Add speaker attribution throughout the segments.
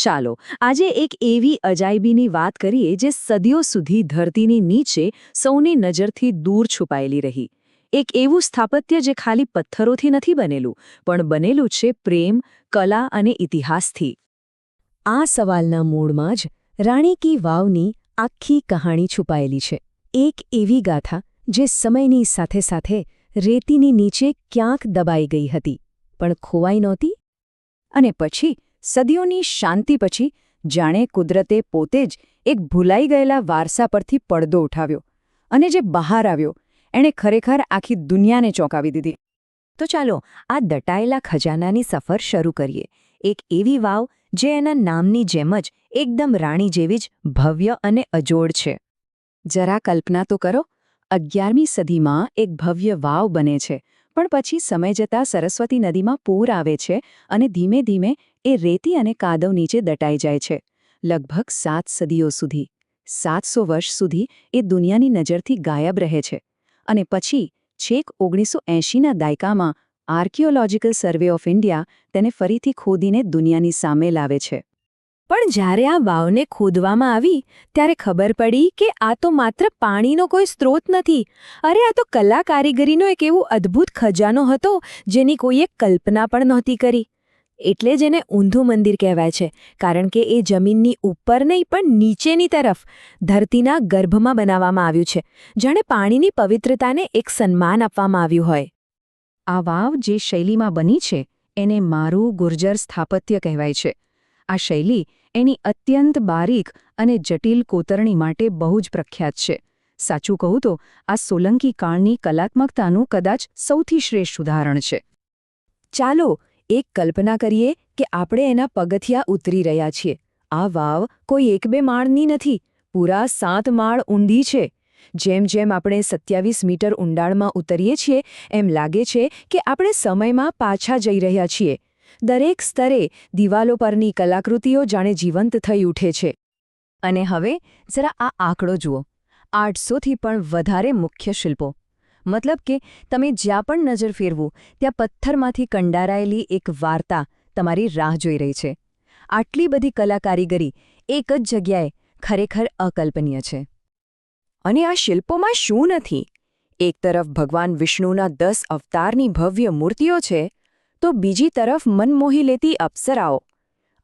Speaker 1: ચાલો, આજે એક એવી અજાયબીની વાત કરીએ જે સદીઓ સુધી ધરતીની નીચે સૌની નજરથી દૂર છુપાયેલી રહી. એક એવું સ્થાપત્ય જે ખાલી પથ્થરોથી નથી બનેલું, પણ બનેલું છે પ્રેમ, કલા અને ઇતિહાસથી. આ સવાલના મૂળમાં જ રાણી કી વાવની આખી કહાણી છુપાયેલી છે. એક એવી ગાથા જે સમયની સાથે સાથે રેતીની નીચે ક્યાંક દબાઈ ગઈ હતી, પણ ખોવાઈ નહોતી? અને પછી સદીઓની શાંતિ પછી જાણે કુદરતે પોતે જ એક ભૂલાઈ ગયેલા વારસા પરથી પડદો ઉઠાવ્યો અને જે બહાર આવ્યો, એણે ખરેખર આખી દુનિયાને ચોંકાવી દીધી. તો ચાલો આ દટાયેલા ખજાનાની સફર શરૂ કરીએ. એક એવી વાવ જે એના નામની જેમ જ એકદમ રાણી જેવી જ ભવ્ય અને અજોડ છે. જરા કલ્પના તો કરો, અગિયારમી સદીમાં એક ભવ્ય વાવ બને છે. પણ પછી સમય જતાં સરસ્વતી નદીમાં પૂર આવે છે અને ધીમે ધીમે એ રેતી અને કાદવ નીચે દટાઈ જાય છે. લગભગ સાત સદીઓ સુધી, સાતસો વર્ષ સુધી એ દુનિયાની નજરથી ગાયબ રહે છે. અને પછી છેક ઓગણીસો એંશીના દાયકામાં આર્કિયોલોજીકલ સર્વે ઓફ ઇન્ડિયા તેને ફરીથી ખોદીને દુનિયાની સામે લાવે છે. પણ જ્યારે આ વાવને ખોદવામાં આવી, ત્યારે ખબર પડી કે આ તો માત્ર પાણીનો કોઈ સ્ત્રોત નથી. અરે, આ તો કલા કારીગરીનો એક એવું અદ્ભુત ખજાનો હતો, જેની કોઈએ કલ્પના પણ નહોતી કરી. એટલે જ એને ઊંધું મંદિર કહેવાય છે, કારણ કે એ જમીનની ઉપર નહીં, પણ નીચેની તરફ, ધરતીના ગર્ભમાં બનાવવામાં આવ્યું છે, જાણે પાણીની પવિત્રતાને એક સન્માન આપવામાં આવ્યું હોય. આ વાવ જે શૈલીમાં બની છે, એને મારું ગુર્જર સ્થાપત્ય કહેવાય છે. આ શૈલી એની અત્યંત બારીક અને જટિલ કોતરણી માટે બહુ જ પ્રખ્યાત છે. સાચું કહું તો, આ સોલંકી કાળની કલાત્મકતાનું કદાચ સૌથી શ્રેષ્ઠ ઉદાહરણ છે. ચાલો એક કલ્પના કરીએ કે આપણે એના પગથિયા ઉતરી રહ્યા છીએ. આ વાવ કોઈ એક બે માળની નથી, પૂરા સાત માળ ઊંડી છે. જેમ જેમ આપણે સત્યાવીસ મીટર ઊંડાણમાં ઉતરીએ છીએ, એમ લાગે છે કે આપણે સમયમાં પાછા જઈ રહ્યા છીએ. દરેક સ્તરે દિવાલો પરની કલાકૃતિઓ જાણે જીવંત થઈ ઉઠે છે. અને હવે જરા આ આંકડો જુઓ. આઠસોથી પણ વધારે મુખ્ય શિલ્પો. મતલબ કે તમે જ્યાં પણ નજર ફેરવું, ત્યાં પથ્થરમાંથી કંડારાયેલી એક વાર્તા તમારી રાહ જોઈ રહી છે. આટલી બધી કલા કારીગરી એક જ જગ્યાએ ખરેખર અકલ્પનીય છે. અને આ શિલ્પોમાં શું નથી? એક તરફ ભગવાન વિષ્ણુના દસ અવતારની ભવ્ય મૂર્તિઓ છે તો બીજી તરફ મનમોહી લેતી અપ્સરાઓ.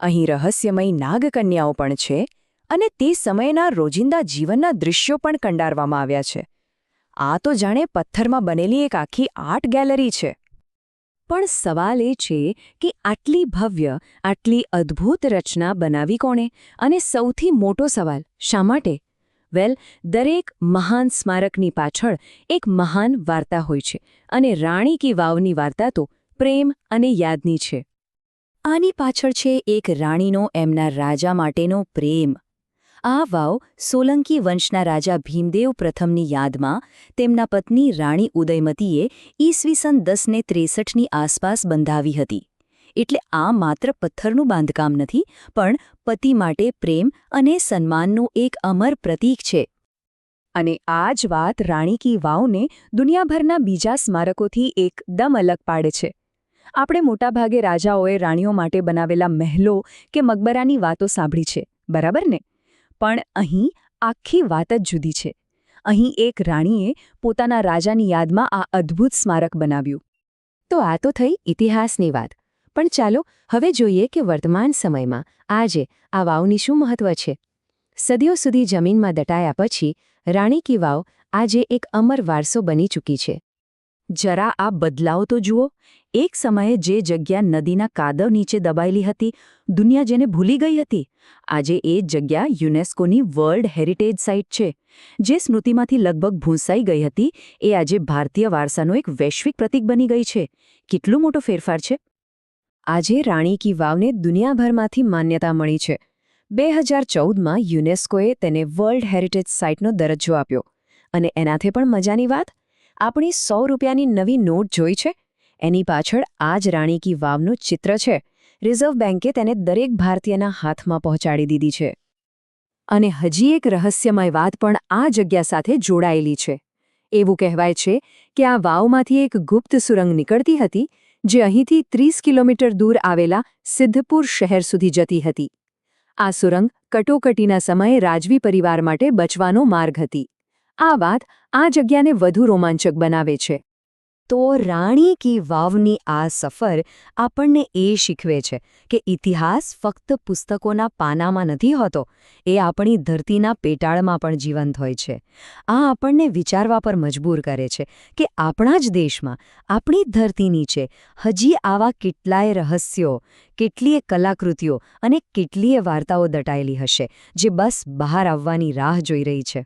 Speaker 1: અહીં રહસ્યમય નાગકન્યાઓ પણ છે અને તે સમયના રોજિંદા જીવનના દૃશ્યો પણ કંડારવામાં આવ્યા છે. આ તો જાણે પથ્થરમાં બનેલી એક આખી આર્ટ ગેલેરી છે. પણ સવાલ એ છે કે આટલી ભવ્ય, આટલી અદ્ભુત રચના બનાવી કોણે? અને સૌથી મોટો સવાલ, શા માટે? વેલ, દરેક મહાન સ્મારકની પાછળ એક મહાન વાર્તા હોય છે અને રાણી કી વાવની વાર્તા તો પ્રેમ અને યાદની છે. આની પાછળ છે એક રાણીનો એમના રાજા માટેનો પ્રેમ. આ વાવ સોલંકી વંશના રાજા ભીમદેવ પ્રથમની યાદમાં તેમના પત્ની રાણી ઉદયમતીએ ઈસવીસન દસને ત્રેસઠની આસપાસ બંધાવી હતી. એટલે આ માત્ર પથ્થરનું બાંધકામ નથી, પણ પતિ માટે પ્રેમ અને સન્માનનું એક અમર પ્રતીક છે. અને આ જ વાત રાણી કી વાવને દુનિયાભરના બીજા સ્મારકોથી એકદમ અલગ પાડે છે. આપણે મોટાભાગે રાજાઓએ રાણીઓ માટે બનાવેલા મહેલો કે મકબરાની વાતો સાંભળી છે, બરાબર ને? પણ અહીં આખી વાત જ જુદી છે. અહીં એક રાણીએ પોતાના રાજાની યાદમાં આ અદ્ભુત સ્મારક બનાવ્યું. તો આ તો થઈ ઇતિહાસની વાત. પણ ચાલો હવે જોઈએ કે વર્તમાન સમયમાં આજે આ વાવની શું મહત્વ છે. સદીઓ સુધી જમીનમાં દટાયા પછી રાણી કી વાવ આજે એક અમર વારસો બની ચૂકી છે. જરા આ બદલાવ તો જુઓ, એક સમયે જે જગ્યા નદીના કાદવ નીચે દબાયેલી હતી, દુનિયા જેને ભૂલી ગઈ હતી. આજે એ જગ્યા યુનેસ્કોની વર્લ્ડ હેરિટેજ સાઇટ છે, જે સ્મૃતિમાંથી લગભગ ભૂંસાઈ ગઈ હતી. એ આજે ભારતીય વારસાનો એક વૈશ્વિક પ્રતીક બની ગઈ છે. કેટલો મોટો ફેરફાર છે? આજે રાણી કી વાવને દુનિયાભરમાંથી માન્યતા મળી છે. બે હજાર ચૌદમાં યુનેસ્કોએ તેને વર્લ્ડ હેરિટેજ સાઇટનો દરજ્જો આપ્યો. અને એનાથી પણ મજાની વાત? આપણી સો રૂપિયાની નવી નોટ જોઈ છે? એની પાછળ આ જ રાણી કી વાવનું ચિત્ર છે. રિઝર્વ બેંકે તેને દરેક ભારતીયના હાથમાં પહોંચાડી દીધી છે. અને હજી એક રહસ્યમય વાત પણ આ જગ્યા સાથે જોડાયેલી છે. એવું કહેવાય છે કે આ વાવમાંથી એક ગુપ્ત સુરંગ નીકળતી હતી, જે અહીંથી ત્રીસ કિલોમીટર દૂર આવેલા સિદ્ધપુર શહેર સુધી જતી હતી. આ સુરંગ કટોકટીના સમયે રાજવી પરિવાર માટે બચવાનો માર્ગ હતી. આ વાત આ જગ્યાને વધુ રોમાંચક બનાવે છે. તો રાણી કી વાવની આ સફર આપણને એ શીખવે છે કે ઇતિહાસ ફક્ત પુસ્તકોના પાનામાં નથી હોતો, એ આપણી ધરતીના પેટાળમાં પણ જીવંત હોય છે. આ આપણને વિચારવા પર મજબૂર કરે છે કે આપણા જ દેશમાં, આપણી ધરતી નીચે, હજી આવા કેટલાય રહસ્યો, કેટલીય કલાકૃતિઓ અને કેટલીય વાર્તાઓ દટાયેલી હશે, જે બસ બહાર આવવાની રાહ જોઈ રહી છે.